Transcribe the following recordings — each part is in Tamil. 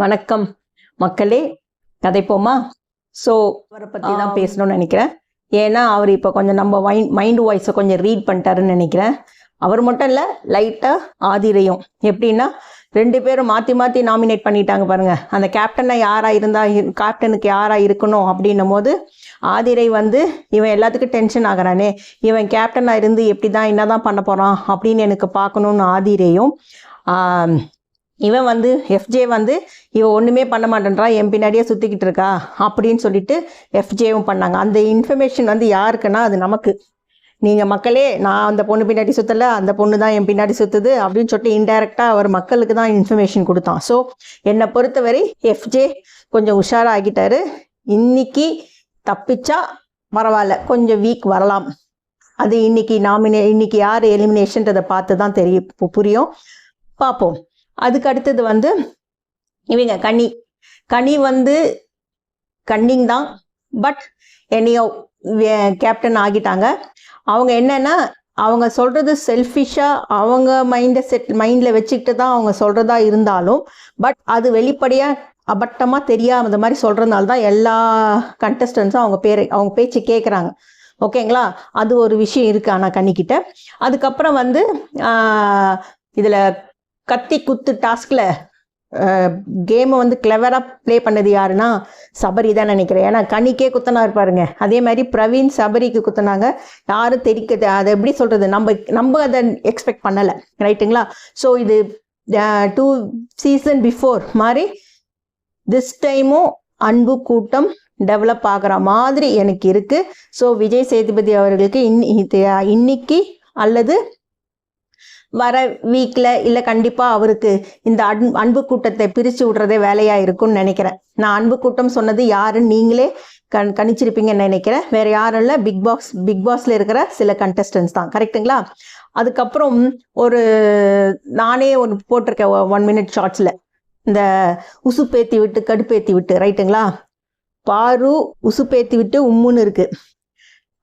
வணக்கம். மக்களே கதைப்போமா? ஸோ அவரை பற்றி தான் பேசணும்னு நினைக்கிறேன். ஏன்னா அவர் இப்போ கொஞ்சம் நம்ம மைண்ட் மைண்ட் வாய்ஸை கொஞ்சம் ரீட் பண்ணிட்டாருன்னு நினைக்கிறேன். அவர் மட்டும் இல்லை லைட்டாக ஆதிரையும். எப்படின்னா ரெண்டு பேரும் மாற்றி மாற்றி நாமினேட் பண்ணிட்டாங்க பாருங்க. அந்த கேப்டனை யாராக இருந்தா கேப்டனுக்கு யாராக இருக்கணும் அப்படின்னும் போது ஆதிரை வந்து இவன் எல்லாத்துக்கும் டென்ஷன் ஆகுறானே. இவன் கேப்டனாக இருந்து எப்படி தான் என்ன தான் பண்ண போகிறான் அப்படின்னு எனக்கு பார்க்கணுன்னு ஆதிரையும் இவன் வந்து எஃப்ஜே வந்து இவன் ஒன்றுமே பண்ண மாட்டேன்றா என் பின்னாடியே சுற்றிக்கிட்டு இருக்கா அப்படின்னு சொல்லிட்டு எஃப்ஜேவும் பண்ணாங்க. அந்த இன்ஃபர்மேஷன் வந்து யாருக்குன்னா அது நமக்கு. நீங்கள் மக்களே நான் அந்த பொண்ணு பின்னாடி சுற்றலை அந்த பொண்ணு தான் என் பின்னாடி சுற்றுது அப்படின்னு சொல்லிட்டு இன்டைரக்டாக அவர் மக்களுக்கு தான் இன்ஃபர்மேஷன் கொடுத்தான். ஸோ என்னை பொறுத்தவரை எஃப்ஜே கொஞ்சம் உஷாராகிட்டாரு. இன்னைக்கு தப்பிச்சா பரவாயில்ல கொஞ்சம் வீக் வரலாம். அது இன்னைக்கு நாமினே இன்னைக்கு யார் எலிமினேஷன்றதை பார்த்து தான் தெரியும் புரியும். பார்ப்போம். அதுக்கு அடுத்தது வந்து இவங்க கனி. கனி வந்து கன்னிங் தான். பட் என்னையோ கேப்டன் ஆகிட்டாங்க. அவங்க என்னன்னா அவங்க சொல்கிறது செல்ஃபிஷாக அவங்க மைண்டை செட் மைண்டில் வச்சுக்கிட்டு தான் அவங்க சொல்கிறதா இருந்தாலும் பட் அது வெளிப்படையாக அபட்டமாக தெரியாம இந்த மாதிரி சொல்கிறதுனால தான் எல்லா கண்டஸ்டன்ஸும் அவங்க பேரை அவங்க பேச்சு கேட்குறாங்க ஓகேங்களா? அது ஒரு விஷயம் இருக்குது ஆனால் கண்ணிக்கிட்ட அதுக்கப்புறம் வந்து இதில் கத்தி குத்து டாஸ்கில் கேமை வந்து கிளவராக ப்ளே பண்ணது யாருன்னா சபரி தான் நினைக்கிறேன். ஏன்னா கனிக்கே குத்தனா இருப்பாருங்க. அதே மாதிரி பிரவீன் சபரிக்கு குத்தினாங்க. யாரும் தெரிக்க அதை எப்படி சொல்கிறது நம்ம நம்ம அதை எக்ஸ்பெக்ட் பண்ணலை. ரைட்டுங்களா ஸோ இது டூ சீசன் பிஃபோர் மாதிரி திஸ் டைமும் அன்பு கூட்டம் டெவலப் ஆகிற மாதிரி எனக்கு இருக்குது ஸோ விஜய் சேதுபதி அவர்களுக்கு இன் இது இன்னைக்கு அல்லது வர வீக்கில் இல்லை கண்டிப்பாக அவருக்கு இந்த அன் அன்பு கூட்டத்தை பிரித்து விட்றதே வேலையாக இருக்கும்னு நினைக்கிறேன். நான் அன்பு கூட்டம் சொன்னது யாருன்னு நீங்களே கண் கணிச்சிருப்பீங்கன்னு நினைக்கிறேன். வேறு யாரும் இல்லை. பிக் பாக்ஸ் பிக் பாஸில் இருக்கிற சில கண்டஸ்டன்ஸ் தான். கரெக்ட்டுங்களா அதுக்கப்புறம் ஒரு நானே ஒன்று போட்டிருக்கேன். ஒன் மினிட் ஷார்ட்ஸில் இந்த உசுப்பேத்தி விட்டு கடுப்பேத்தி விட்டு. ரைட்டுங்களா பாரு உசுப்பேத்தி விட்டு உம்முன்னு இருக்குது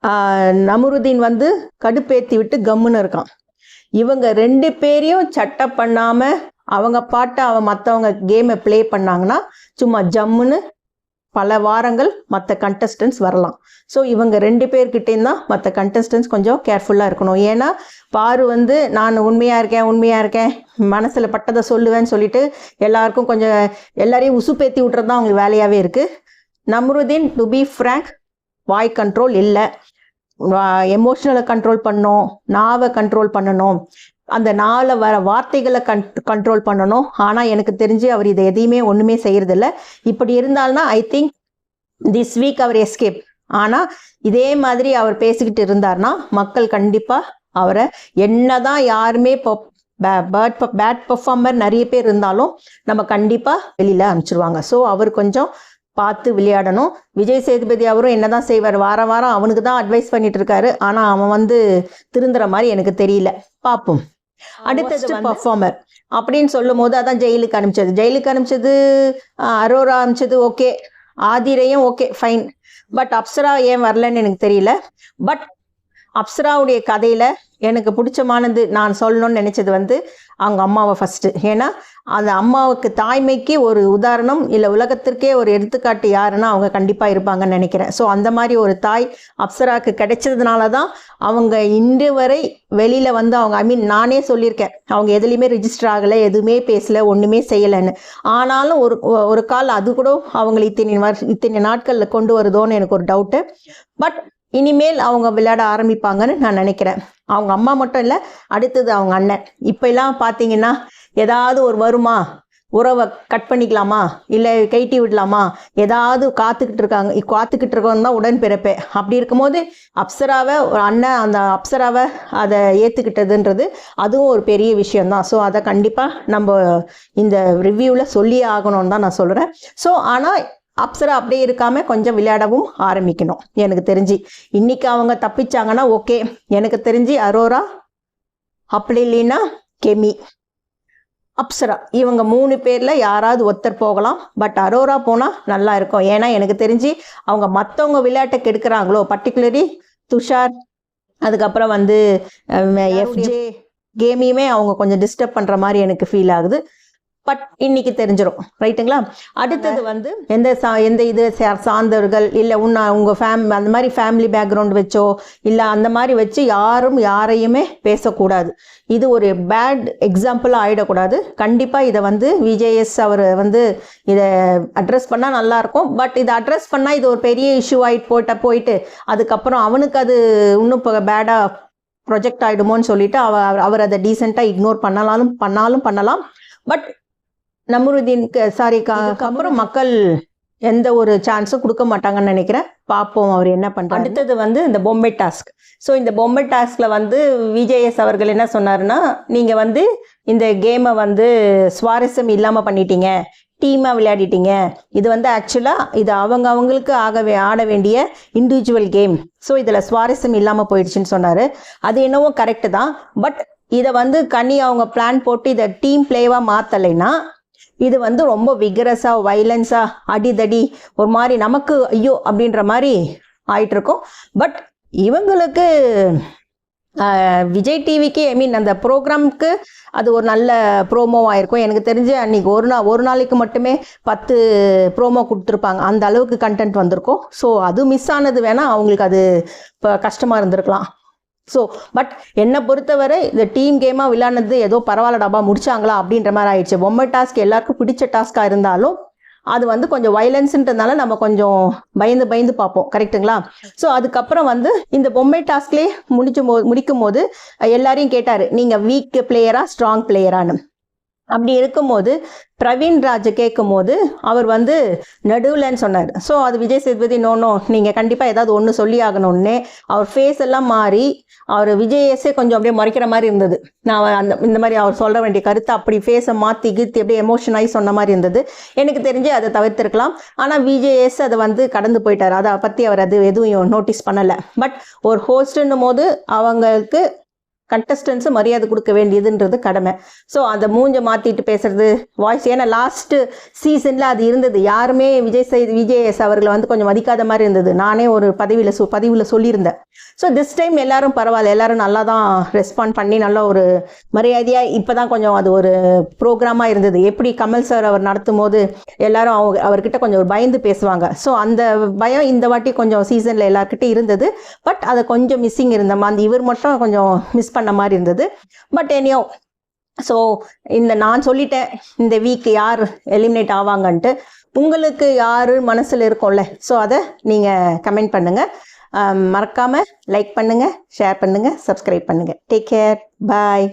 ஆஹ் நமுருதீன் வந்து கடுப்பேத்தி விட்டு கம்முன்னு இருக்கான். இவங்க ரெண்டு பேரையும் சட்டப் பண்ணாமல் அவங்க பாட்டை அவன் மற்றவங்க கேமை ப்ளே பண்ணாங்கன்னா சும்மா ஜம்முன்னு பல வாரங்கள் மற்ற கண்டஸ்டன்ஸ் வரலாம். ஸோ இவங்க ரெண்டு பேர்கிட்டேயும் தான் மற்ற கண்டஸ்டன்ஸ் கொஞ்சம் கேர்ஃபுல்லாக இருக்கணும். ஏன்னா பாரு வந்து நான் உண்மையாக இருக்கேன் உண்மையாக இருக்கேன் மனசில் பட்டதை சொல்லுவேன்னு சொல்லிட்டு எல்லாருக்கும் கொஞ்சம் எல்லாரையும் உசுப்பேத்தி விட்றது தான் அவங்களுக்கு வேலையாகவே இருக்குது நம்ருதீன் டு பி ஃப்ரேங்க் வாய் கண்ட்ரோல் இல்லை. எமோஷ்னலை கண்ட்ரோல் பண்ணணும் நாவை கண்ட்ரோல் பண்ணணும். அந்த நாளை வர வார்த்தைகளை கண் கண்ட்ரோல் பண்ணணும். ஆனால் எனக்கு தெரிஞ்சு அவர் இதை எதையுமே ஒன்றுமே செய்கிறதில்ல இப்படி இருந்தால்னா ஐ திங்க் திஸ் வீக் அவர் எஸ்கேப் ஆனால் இதே மாதிரி அவர் பேசிக்கிட்டு இருந்தார்னா மக்கள் கண்டிப்பாக அவரை என்னதான் யாருமே பேட் பேட் பர்ஃபார்மர் நிறைய பேர் இருந்தாலும் நம்ம கண்டிப்பாக வெளியில் அனுப்பிச்சிருவாங்க. ஸோ அவர் கொஞ்சம் பார்த்து விளையாடணும். விஜய் சேதுபதி அவரும் என்னதான் செய்வார்? வார வாரம் அவனுக்கு தான் அட்வைஸ் பண்ணிட்டு இருக்காரு ஆனால் அவன் வந்து திருந்துற மாதிரி எனக்கு தெரியல. பார்ப்போம். அடுத்தது பர்ஃபார்மர் அப்படின்னு சொல்லும் போது அதான் ஜெயிலுக்கு அனுப்பிச்சது. ஜெயிலுக்கு அனுப்பிச்சது அரோரா அனுப்பிச்சது ஓகே ஆதிரையும் ஓகே ஃபைன் பட் அப்சரா ஏன் வரலன்னு எனக்கு தெரியல. பட் அப்சராவுடைய கதையில் எனக்கு பிடிச்சமானது நான் சொல்லணும்னு நினச்சது வந்து அவங்க அம்மாவை ஃபஸ்ட்டு ஏன்னா அந்த அம்மாவுக்கு தாய்மைக்கு ஒரு உதாரணம் இல்லை உலகத்திற்கே ஒரு எடுத்துக்காட்டு யாருன்னா அவங்க கண்டிப்பாக இருப்பாங்கன்னு நினைக்கிறேன். ஸோ அந்த மாதிரி ஒரு தாய் அப்சராவுக்கு கிடைச்சதுனால தான் அவங்க இன்று வரை வெளியில் வந்து அவங்க ஐ மீன் நானே சொல்லியிருக்கேன். அவங்க எதுலேயுமே ரிஜிஸ்டர் ஆகலை எதுவுமே பேசலை ஒன்றுமே செய்யலைன்னு. ஆனாலும் ஒரு ஒரு கால் அது கூட அவங்களை இத்தனை வருஷ இத்தனை நாட்களில் கொண்டு வருதோன்னு எனக்கு ஒரு டவுட்டு பட் இனிமேல் அவங்க விளையாட ஆரம்பிப்பாங்கன்னு நான் நினைக்கிறேன். அவங்க அம்மா மட்டும் இல்லை அடுத்தது அவங்க அண்ணன். இப்போல்லாம் பார்த்தீங்கன்னா ஏதாவது ஒரு வருமா? உறவை கட் பண்ணிக்கலாமா? இல்லை கைட்டி விடலாமா? ஏதாவது காத்துக்கிட்டு இருக்காங்க காத்துக்கிட்டு இருக்கவங்க தான் உடன்பிறப்பே. அப்படி இருக்கும்போது அப்சராவை ஒரு அண்ணன் அந்த அப்சராவை அதை ஏற்றுக்கிட்டதுன்றது அதுவும் ஒரு பெரிய விஷயம்தான். ஸோ அதை கண்டிப்பாக நம்ம இந்த ரிவ்யூவில் சொல்லியே ஆகணும்னு தான் நான் சொல்கிறேன் ஸோ ஆனால் அப்சரா அப்படியே இருக்காம கொஞ்சம் விளையாடவும் ஆரம்பிக்கணும். எனக்கு தெரிஞ்சு. இன்னைக்கு அவங்க தப்பிச்சாங்கன்னா ஓகே எனக்கு தெரிஞ்சு அரோரா அப்படி இல்லைன்னா கெமி. அப்சரா இவங்க மூணு பேரில் யாராவது ஒருத்தர் போகலாம். பட் அரோரா போனால் நல்லா இருக்கும். ஏன்னா எனக்கு தெரிஞ்சு அவங்க மற்றவங்க விளையாட்டை கெடுக்கிறாங்களோ? பர்டிகுலரி துஷார் அதுக்கப்புறம் வந்து எஃப்ஜே கேமையுமே அவங்க கொஞ்சம் டிஸ்டர்ப் பண்ணுற மாதிரி எனக்கு ஃபீல் ஆகுது. பட் இன்னைக்கு தெரிஞ்சிடும் ரைட்டுங்களா அடுத்தது வந்து எந்த சா எந்த இது சார்ந்தவர்கள் இல்லை உன்ன உங்கள் ஃபேம் அந்த மாதிரி ஃபேமிலி பேக்ரவுண்ட் வச்சோ இல்லை அந்த மாதிரி வச்சு யாரும் யாரையுமே பேசக்கூடாது. இது ஒரு பேட் எக்ஸாம்பிளாக ஆகிடக்கூடாது கண்டிப்பாக இதை வந்து விஜேஎஸ் அவர் வந்து இதை அட்ரஸ் பண்ணால் நல்லாயிருக்கும் பட் இதை அட்ரஸ் பண்ணால் இது ஒரு பெரிய இஷ்யூ ஆகிட்டு போயிட்ட போயிட்டு அதுக்கப்புறம் அவனுக்கு அது இன்னும் இப்போ பேடாக ப்ரொஜெக்ட் ஆகிடுமோன்னு சொல்லிட்டு அவ அவர் அதை டீசெண்டாக இக்னோர் பண்ணலாலும் பண்ணாலும் பண்ணலாம் பட் நம்ருதீனுக்கு சாரி அப்புறம் மக்கள் எந்த ஒரு சான்ஸும் கொடுக்க மாட்டாங்கன்னு நினைக்கிறேன். பார்ப்போம் அவர் என்ன பண்ணுறாரு அடுத்தது வந்து இந்த பொம்மை டாஸ்க் ஸோ இந்த பொம்மை டாஸ்கில் வந்து விஜேஎஸ் அவர்கள் என்ன சொன்னாருன்னா நீங்கள் வந்து இந்த கேமை வந்து சுவாரஸ்யம் இல்லாமல் பண்ணிட்டீங்க டீமாக விளையாடிட்டீங்க. இது வந்து ஆக்சுவலாக இது அவங்க அவங்களுக்கு ஆகவே ஆட வேண்டிய இண்டிவிஜுவல் கேம் ஸோ இதில் சுவாரஸ்யம் இல்லாமல் போயிடுச்சுன்னு சொன்னார். அது என்னவோ கரெக்டு தான். பட் இதை வந்து கனி அவங்க பிளான் போட்டு இதை டீம் பிளேவாக மாற்றலைன்னா இது வந்து ரொம்ப விகரஸாக வைலன்ஸாக அடிதடி ஒரு மாதிரி நமக்கு ஐயோ அப்படின்ற மாதிரி ஆயிட்டுருக்கும். பட் இவங்களுக்கு விஜய் டிவிக்கு ஐ மீன் அந்த ப்ரோக்ராம்க்கு அது ஒரு நல்ல ப்ரோமோவாக இருக்கும் எனக்கு தெரிஞ்சு அன்றைக்கி ஒரு நாள் ஒரு நாளைக்கு மட்டுமே பத்து ப்ரோமோ கொடுத்துருப்பாங்க. அந்த அளவுக்கு கண்டென்ட் வந்திருக்கும். ஸோ அது மிஸ் ஆனது வேணால் அவங்களுக்கு அது இப்போ கஷ்டமாக இருந்திருக்கலாம். ஸோ பட் என்னை பொறுத்தவரை இந்த டீம் கேமாக விளையாடுனது ஏதோ பரவாயில்லடாப்பா முடிச்சாங்களா அப்படின்ற மாதிரி ஆயிடுச்சு. பொம்மை டாஸ்க் எல்லாருக்கும் பிடிச்ச டாஸ்க்காக இருந்தாலும் அது வந்து கொஞ்சம் வயலன்ஸ்ன்றதுனால நம்ம கொஞ்சம் பயந்து பயந்து பார்ப்போம். கரெக்ட்டுங்களா ஸோ அதுக்கப்புறம் வந்து இந்த பொம்மை டாஸ்க்லேயே முடிச்சும் போது முடிக்கும் போது எல்லாரையும் கேட்டார் நீங்கள் வீக் பிளேயரா ஸ்ட்ராங் பிளேயரான்னு அப்படி இருக்கும்போது பிரவீன் ராஜ் கேட்கும்போது அவர் வந்து நடுவுலன்னு சொன்னார். ஸோ அது விஜய் சேதுபதி நோனோ நீங்கள் கண்டிப்பாக ஏதாவது ஒன்று சொல்லி ஆகணும்னே. அவர் ஃபேஸ் எல்லாம் மாறி அவர் விஜயஸே கொஞ்சம் அப்படியே மறைக்கிற மாதிரி இருந்தது. நான் அந்த இந்த மாதிரி அவர் சொல்ல வேண்டிய கருத்தை அப்படி ஃபேஸை மாற்றி கீர்த்தி அப்படியே எமோஷன் ஆகி சொன்ன மாதிரி இருந்தது. எனக்கு தெரிஞ்சு அதை தவிர்த்திருக்கலாம். ஆனால் விஜயஸ் அதை வந்து கடந்து போயிட்டார். அதை பற்றி அவர் அது எதுவும் நோட்டீஸ் பண்ணலை. பட் ஒரு ஹோஸ்ட்ன்னும் போது அவங்களுக்கு கண்டஸ்டன்ஸு மரியாதை கொடுக்க வேண்டியதுன்றது கடமை. ஸோ அந்த மூஞ்ச மாற்றிட்டு பேசுறது வாய்ஸ் ஏன்னா லாஸ்ட்டு சீசனில் அது இருந்தது. யாருமே விஜய் சை விஜயஸ் அவர்களை வந்து கொஞ்சம் மதிக்காத மாதிரி இருந்தது. நானே ஒரு பதவியில் சொ பதிவில் சொல்லியிருந்தேன். ஸோ திஸ் டைம் எல்லாரும் பரவாயில்ல. எல்லாரும் நல்லா தான் ரெஸ்பாண்ட் பண்ணி நல்ல ஒரு மரியாதையாக இப்போ தான் கொஞ்சம் அது ஒரு ப்ரோக்ராமாக இருந்தது. எப்படி கமல் சார் அவர் நடத்தும் போது எல்லாரும் அவங்க அவர்கிட்ட கொஞ்சம் ஒரு பயந்து பேசுவாங்க. ஸோ அந்த பயம் இந்த வாட்டி கொஞ்சம் சீசனில் எல்லாருக்கிட்டே இருந்தது. பட் அதை கொஞ்சம் மிஸ்ஸிங் இருந்த அந்த இவர் மட்டும் கொஞ்சம் மிஸ் மிஸ் பண்ண மாதிரி இருந்தது. பட் எனியோ ஸோ இந்த நான் சொல்லிட்டேன் இந்த வீக் யார் எலிமினேட் ஆவாங்கன்ட்டு உங்களுக்கு யார் மனசில் இருக்கும்ல ஸோ அதை நீங்கள் கமெண்ட் பண்ணுங்கள் மறக்காமல் லைக் பண்ணுங்கள் ஷேர் பண்ணுங்கள் சப்ஸ்கிரைப் பண்ணுங்கள் டேக் கேர் பாய்